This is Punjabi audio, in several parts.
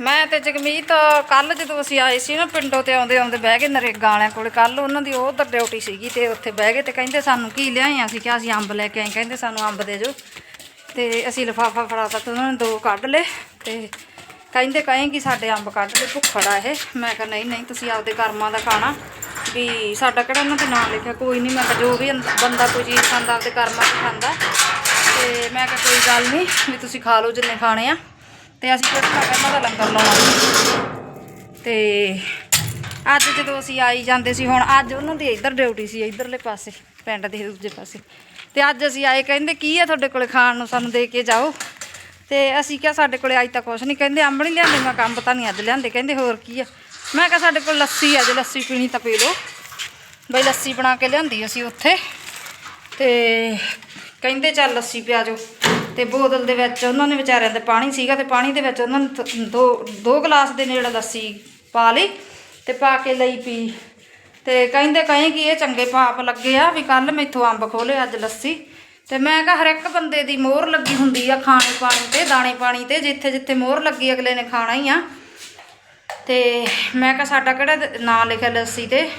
ਮੈਂ ਤੇ ਜਗਮੀਤ ਕੱਲ ਜਦੋਂ ਅਸੀਂ ਆਏ ਸੀ ਨਾ ਪਿੰਡੋਂ ਤੇ ਆਉਂਦੇ ਆਉਂਦੇ ਬਹਿ ਗਏ ਨਰੇਗਾ ਵਾਲਿਆਂ ਕੋਲ ਕੱਲ ਉਹਨਾਂ ਦੀ ਉਹ ਉਧਰ ਡਿਊਟੀ ਸੀਗੀ ਤੇ ਉੱਥੇ ਬਹਿ ਗਏ ਤੇ ਕਹਿੰਦੇ ਸਾਨੂੰ ਕੀ ਲਿਆਏ ਅਸੀਂ ਕਿਹਾ ਅਸੀਂ ਅੰਬ ਲੈ ਕੇ ਆਏ, ਕਹਿੰਦੇ ਸਾਨੂੰ ਅੰਬ ਦੇ ਜੋ ਤੇ ਅਸੀਂ ਲਿਫਾਫਾ ਫੜਾਤਾ ਤੇ ਉਹਨਾਂ ਨੇ ਦੋ ਕੱਢ ਲਏ ਤੇ ਕਹਿੰਦੇ ਕਹੇ ਕਿ ਸਾਡੇ ਅੰਬ ਕੱਢ ਲੈ ਭੁੱਖੜਾ ਇਹ। ਮੈਂ ਕਿਹਾ ਨਹੀਂ ਨਹੀਂ, ਤੁਸੀਂ ਆਪਦੇ ਕਰਮਾਂ ਦਾ ਖਾਣਾ ਵੀ ਸਾਡਾ ਕਿਹੜਾ ਉਹਨਾਂ ਤੇ ਨਾਂ ਲਿਖਿਆ, ਕੋਈ ਨਹੀਂ, ਮੈਂ ਕਿਹਾ ਜੋ ਵੀ ਅੰਦ- ਬੰਦਾ ਕੋਈ ਚੀਜ਼ ਖਾਂਦਾ, ਆਪਦੇ ਕਰਮਾਂ 'ਚ ਖਾਂਦਾ। ਤੇ ਮੈਂ ਕਿਹਾ ਕੋਈ ਗੱਲ ਨਹੀਂ, ਵੀ ਤੁਸੀਂ ਖਾ ਲਓ ਜਿੰਨੇ ਖਾਣੇ ਆ। ਤੇ ਅਸੀਂ ਫਿਰ ਮੈਂ ਕਿਹਾ ਦਾ ਲੰਗਰ ਲਾਉਣਾ ਤੇ ਅੱਜ ਜਦੋਂ ਅਸੀਂ ਆਈ ਜਾਂਦੇ ਸੀ, ਹੁਣ ਅੱਜ ਉਹਨਾਂ ਦੀ ਇੱਧਰ ਡਿਊਟੀ ਸੀ, ਇੱਧਰਲੇ ਪਾਸੇ, ਪਿੰਡ ਦੇ ਦੂਜੇ ਪਾਸੇ। ਤੇ ਅੱਜ ਅਸੀਂ ਆਏ, ਕਹਿੰਦੇ ਕੀ ਆ ਤੁਹਾਡੇ ਕੋਲੇ ਖਾਣ ਨੂੰ, ਸਾਨੂੰ ਦੇ ਕੇ ਜਾਓ। ਤੇ ਅਸੀਂ ਕਿਹਾ ਸਾਡੇ ਕੋਲੇ ਅੱਜ ਤਾਂ ਕੁਛ ਨਹੀਂ, ਕਹਿੰਦੇ ਅੰਬ ਨਹੀਂ ਲਿਆਂਦੇ, ਮੈਂ ਕੰਮ ਤਾਂ ਨਹੀਂ ਅੱਜ ਲਿਆਂਦੇ, ਕਹਿੰਦੇ ਹੋਰ ਕੀ ਆ। ਮੈਂ ਕਿਹਾ ਸਾਡੇ ਕੋਲ ਲੱਸੀ ਆ, ਜੇ ਲੱਸੀ ਪੀਣੀ ਤਾਂ ਪੀ ਲਓ। ਬਈ ਲੱਸੀ ਬਣਾ ਕੇ ਲਿਆਂਦੀ ਅਸੀਂ ਉੱਥੇ। ਤੇ ਕਹਿੰਦੇ ਚੱਲ ਲੱਸੀ ਪਿਆ ਜੋ। ਤੇ ਬੋਤਲ ਦੇ ਵਿੱਚ ਉਹਨਾਂ ਨੇ ਵਿਚਾਰਿਆਂ ਦੇ ਪਾਣੀ ਸੀਗਾ ਤੇ ਪਾਣੀ ਦੇ ਵਿੱਚ ਉਹਨਾਂ ਨੇ ਦੋ ਦੋ ਗਲਾਸ ਦੇ ਨੇੜੇ ਲੱਸੀ ਪਾ ਲਈ ਤੇ ਪਾ ਕੇ ਲਈ ਪੀ। ਤੇ ਕਹਿੰਦੇ ਕਹੇ ਕਿ ਇਹ ਚੰਗੇ ਪਾਪ ਲੱਗੇ ਆ ਵੀ ਕੱਲ ਮੈਥੋਂ ਅੰਬ ਖੋਲੇ ਅੱਜ ਲੱਸੀ। ਤੇ ਮੈਂ ਕਿਹਾ ਹਰ ਇੱਕ ਬੰਦੇ ਦੀ ਮੋਹਰ ਲੱਗੀ ਹੁੰਦੀ ਆ ਖਾਣੇ ਪਾਣੀ ਤੇ, ਦਾਣੇ ਪਾਣੀ ਤੇ, ਜਿੱਥੇ ਜਿੱਥੇ ਮੋਹਰ ਲੱਗੀ ਅਗਲੇ ਨੇ ਖਾਣਾ ਹੀ ਆ। ਤੇ ਮੈਂ ਕਿਹਾ ਸਾਡਾ ਕਿਹੜਾ ਨਾਂ ਲਿਖਿਆ ਲੱਸੀ ਤੇ?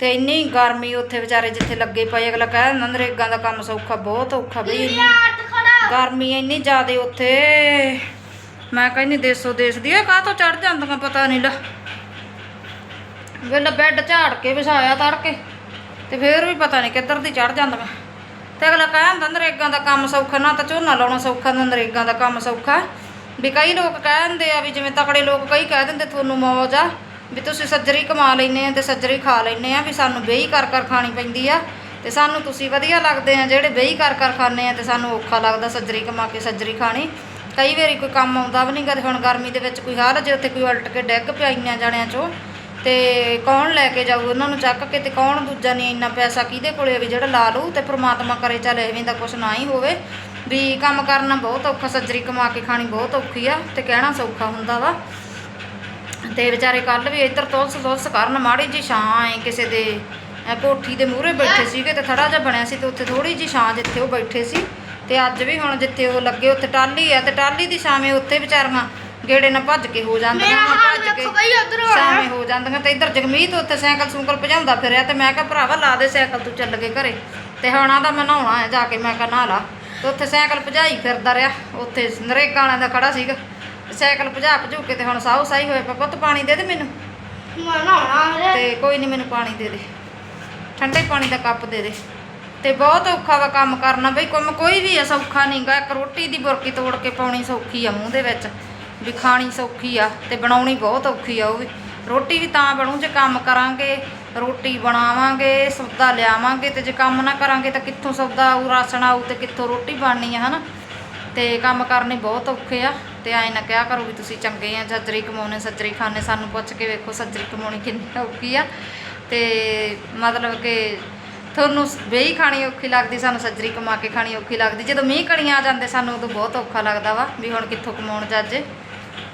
ਤੇ ਇੰਨੀ ਗਰਮੀ ਉੱਥੇ ਵਿਚਾਰੇ ਜਿੱਥੇ ਲੱਗੇ ਪਏ, ਅਗਲਾ ਕਹਿ ਦਿੰਦਾ ਨਰੇਗਾ ਦਾ ਕੰਮ ਸੌਖਾ, ਬਹੁਤ ਔਖਾ ਬਈ। ਇੰਨੀ ਗਰਮੀ ਇੰਨੀ ਜ਼ਿਆਦੇ ਉੱਥੇ। ਮੈਂ ਕਹਿੰਦੀ ਦੇਸੋ ਦੇਸ ਦੀ ਇਹ ਕਾਹ ਤੋਂ ਚੜ ਜਾਂਦੀਆਂ ਪਤਾ ਨਹੀਂ ਲਾ। ਵੇਲਾ ਬੈੱਡ ਝਾੜ ਕੇ ਵਿਛਾਇਆ ਤੜਕੇ, ਤੇ ਫੇਰ ਵੀ ਪਤਾ ਨਹੀਂ ਕਿੱਧਰ ਦੀ ਚੜ ਜਾਂਦੀਆਂ। ਤੇ ਅਗਲਾ ਕਹਿ ਦਿੰਦਾ ਨਰੇਗਾ ਦਾ ਕੰਮ ਸੌਖਾ, ਨਾ ਤਾਂ ਝੋਨਾ ਲਾਉਣਾ ਸੌਖਾ, ਨਾ ਨਰੇਗਾ ਦਾ ਕੰਮ ਸੌਖਾ। ਵੀ ਕਈ ਲੋਕ ਕਹਿ ਦਿੰਦੇ ਆ ਵੀ ਜਿਵੇਂ ਤਕੜੇ ਲੋਕ ਕਈ ਕਹਿ ਦਿੰਦੇ, ਤੁਹਾਨੂੰ ਮੌਜ ਆ, ਵੀ ਤੁਸੀਂ ਸੱਜਰੀ ਕਮਾ ਲੈਨੇ ਆ ਤੇ ਸੱਜਰੀ ਖਾ ਲੈਨੇ ਆ, ਵੀ ਸਾਨੂੰ ਬੇਈ ਕਰ ਕਰ ਖਾਣੀ ਪੈਂਦੀ ਆ। ਤੇ ਸਾਨੂੰ ਤੁਸੀਂ ਵਧੀਆ ਲੱਗਦੇ ਆ, ਜਿਹੜੇ ਬੇਈ ਕਰ ਕਰ ਖਾਣੇ ਆ ਤੇ ਸਾਨੂੰ ਔਖਾ ਲੱਗਦਾ ਸੱਜਰੀ ਕਮਾ ਕੇ ਸੱਜਰੀ ਖਾਣੀ। ਕਈ ਵਾਰੀ ਕੋਈ ਕੰਮ ਆਉਂਦਾ ਵੀ ਨਹੀਂ ਕਦੇ ਹੁਣ ਗਰਮੀ ਦੇ ਵਿੱਚ ਕੋਈ ਹਾਲ ਜੇ ਉੱਥੇ ਕੋਈ ਉਲਟ ਕੇ ਡਿੱਗ ਪਿਆ ਇੰਨਿਆਂ ਜਾਣਿਆਂ ਚੋਂ, ਤੇ ਕੌਣ ਲੈ ਕੇ ਜਾਊ ਉਹਨਾਂ ਨੂੰ ਚੱਕ ਕੇ ਤੇ ਕੌਣ ਦੂਜਾ ਨਹੀਂ ਇੰਨਾ ਪੈਸਾ ਕਿਹਦੇ ਕੋਲੇ ਵੀ ਜਿਹੜਾ ਲਾ ਲਊ ਤੇ ਪ੍ਰਮਾਤਮਾ ਕਰੇ ਚੱਲ ਐਵੇਂ ਦਾ ਕੁਛ ਨਾ ਹੀ ਹੋਵੇ। ਵੀ ਕੰਮ ਕਰਨਾ ਬਹੁਤ ਔਖਾ ਸੱਜਰੀ ਕਮਾ ਕੇ ਖਾਣੀ ਬਹੁਤ ਔਖੀ ਆ ਤੇ ਕਹਿਣਾ ਸੌਖਾ ਹੁੰਦਾ ਵਾ। ਤੇ ਵਿਚਾਰੇ ਕੱਲ ਵੀ ਇੱਧਰ ਤੁਲਸ ਤੁਲਸ ਕਰਨ, ਮਾੜੀ ਜੀ ਛਾਂ ਐ ਕਿਸੇ ਦੇ ਅਹ ਕੋਠੀ ਦੇ ਮੂਹਰੇ ਬੈਠੇ ਸੀਗੇ ਤੇ ਥੜਾ ਜਿਹਾ ਬਣਿਆ ਸੀ ਤੇ ਉੱਥੇ ਥੋੜੀ ਜੀ ਛਾਂ ਜਿੱਥੇ ਉਹ ਬੈਠੇ ਸੀ ਤੇ ਅੱਜ ਵੀ ਹੁਣ ਜਿੱਥੇ ਉਹ ਲੱਗੇ ਉੱਥੇ ਟਾਲੀ ਆ ਤੇ ਟਾਲੀ ਦੀ ਛਾਵੇਂ ਉੱਥੇ ਵਿਚਾਰੀਆਂ ਗੇੜੇ ਨਾਲ ਭੱਜ ਕੇ ਹੋ ਜਾਂਦੀਆਂ ਮੇਰਾ ਹਾਲ ਭੱਜ ਵੇਖੋ ਬਈ ਉੱਧਰ ਹੋਣਾ। ਛਾਵੇਂ ਹੋ ਜਾਂਦੀਆਂ ਤੇ ਇੱਧਰ ਜਗਮੀਤ ਉੱਥੇ ਸਾਈਕਲ ਸੂਕਲ ਭਜਾਉਂਦਾ ਫਿਰਿਆ ਤੇ ਮੈਂ ਕਿਹਾ ਭਰਾਵਾ ਲਾ ਦੇ ਸਾਈਕਲ ਤੂੰ ਚੱਲ ਕੇ ਘਰੇ ਤੇ ਹੁਣ ਆਦਾ ਮੈਂ ਨਹਾਉਣਾ ਹੈ ਜਾ ਕੇ ਮੈਂ ਕਿਹਾ ਨਹਾ ਲਾ। ਤੇ ਉੱਥੇ ਸਾਈਕਲ ਭਜਾਈ ਫਿਰਦਾ ਰਿਹਾ ਉੱਥੇ ਨਰੇਗਾ ਵਾਲਿਆਂ ਦਾ ਖੜਾ ਸੀਗਾ। ਤੇ ਸਾਈਕਲ ਭਜਾ ਭਜੂ ਕੇ ਤੇ ਹੁਣ ਸਾਊ ਸਾਈ ਹੋਏ ਪਾ ਪੁੱਤ ਪਾਣੀ ਦੇ ਦੇ ਮੈਨੂੰ? ਮੈਂ ਨਹਾਉਣਾ ਹਲੇ ਤੇ ਕੋਈ ਨਹੀਂ ਮੈਨੂੰ ਪਾਣੀ ਦੇ ਦੇ। ਠੰਡੇ ਪਾਣੀ ਦਾ ਕੱਪ ਦੇ ਦੇ। ਤੇ ਬਹੁਤ ਔਖਾ ਵਾ ਕੰਮ ਕਰਨਾ ਬਈ, ਕੰਮ ਕੋਈ ਵੀ ਆ, ਸੌਖਾ ਨਹੀਂਗਾ ਇੱਕ ਰੋਟੀ ਦੀ ਬੁਰਕੀ ਤੋੜ ਕੇ ਪਾਉਣੀ ਸੌਖੀ ਆ ਮੂੰਹ ਦੇ ਵਿੱਚ। ਵੀ ਖਾਣੀ ਸੌਖੀ ਆ ਤੇ ਬਣਾਉਣੀ ਬਹੁਤ ਔਖੀ ਆ ਉਹ ਵੀ। ਰੋਟੀ ਵੀ ਤਾਂ ਬਣੂ, ਜੇ ਕੰਮ ਕਰਾਂਗੇ, ਰੋਟੀ ਬਣਾਵਾਂਗੇ, ਸੌਦਾ ਲਿਆਵਾਂਗੇ ਤੇ ਜੇ ਕੰਮ ਨਾ ਕਰਾਂਗੇ ਤਾਂ ਕਿੱਥੋਂ ਸੌਦਾ ਆਊ, ਰਾਸ਼ਨ ਆਊ ਤੇ ਕਿੱਥੋਂ ਰੋਟੀ ਬਣਨੀ ਆ, ਹਨਾ? ਤੇ ਕੰਮ ਕਰਨੇ ਬਹੁਤ ਔਖੇ ਆ। ਤੇ ਐਂ ਨਾ ਕਿਹਾ ਕਰੋ ਵੀ ਤੁਸੀਂ ਚੰਗੇ ਆ ਸੱਜਰੀ ਕਮਾਉਣੇ, ਸੱਜਰੀ ਖਾਣੇ, ਸਾਨੂੰ ਪੁੱਛ ਕੇ ਵੇਖੋ ਸੱਜਰੀ ਕਮਾਉਣੀ ਕਿੰਨੀ ਔਖੀ ਆ। ਤੇ ਮਤਲਬ ਕਿ ਤੁਹਾਨੂੰ ਬੇਈ ਖਾਣੀ ਔਖੀ ਲੱਗਦੀ, ਸਾਨੂੰ ਸੱਜਰੀ ਕਮਾ ਕੇ ਖਾਣੀ ਔਖੀ ਲੱਗਦੀ। ਜਦੋਂ ਮੀਂਹ ਕਣੀਆਂ ਆ ਜਾਂਦੇ, ਸਾਨੂੰ ਉਦੋਂ ਬਹੁਤ ਔਖਾ ਲੱਗਦਾ ਵਾ ਵੀ ਹੁਣ ਕਿੱਥੋਂ ਕਮਾਉਣ ਜਾਜੇ